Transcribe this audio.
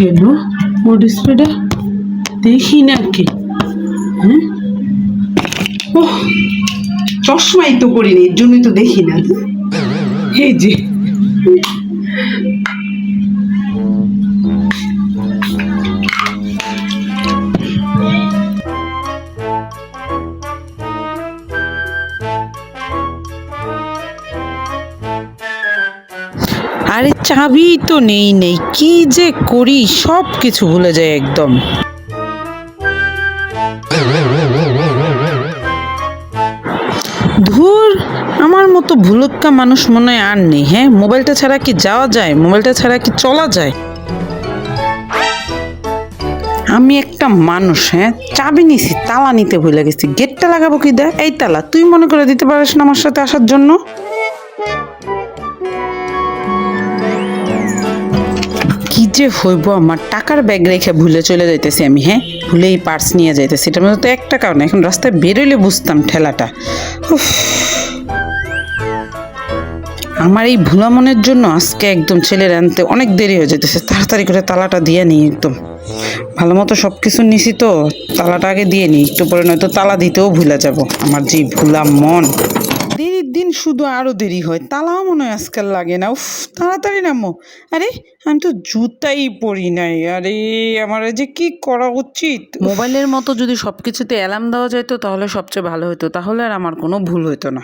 গেল ও ডিসপ্লেটা দেখি না কি। হ্যাঁ ও চশমাই তো করিনি এর জন্যই তো দেখি না। এই যে। আরে চাবি তো নেই নেই। কি যে করি, সব কিছু ভুলে যাই একদম। ধুর, আমার মতো ভুলক্কা মানুষ মনে হয় আর নেই হ্যাঁ? মোবাইলটা ছাড়া কি যাওয়া যায়? মোবাইলটা ছাড়া কি চলা যায়? আমি একটা মানুষ হ্যাঁ? চাবি নিছি, তালা নিতে ভুলে গেছি। গেটটা লাগাবো কি দেখ? এই তালা, তুই মনে করে দিতে পারিস না আমার সাথে আসার জন্য? যে হইব আমার টাকার ব্যাগ রেখে ভুলে চলে যাইতেছি আমি হ্যাঁ? ভুলেই পার্স নিয়ে যাইতেছি। এটার মধ্যে তো এক টাকাও না এখন রাস্তায় বেরোলে বুঝতাম ঠেলাটা। আমার এই ভুলা মনের জন্য আজকে একদম ছেলের আনতে অনেক দেরি হয়ে যেতেছে তাড়াতাড়ি করে তালাটা দিয়ে নিই একদম। ভালো মতো সব কিছু নিছি তো, তালাটা আগে দিয়ে নিই। একটু পরে নয়তো তালা দিতেও ভুলে যাব। আমার যে ভুলা মন। দিন শুধু আরও দেরি হয়। তালাও মনে হয় আজকাল লাগে না। উফ, তাড়াতাড়ি নামো। আরে, আমি তো জুতাই পরি নাই। আরে, আমার যে কি করা উচিত? মোবাইলের মতো যদি সব কিছুতে অ্যালার্ম দেওয়া যেত তাহলে সবচেয়ে ভালো হতো তাহলে আর আমার কোনো ভুল হতো না।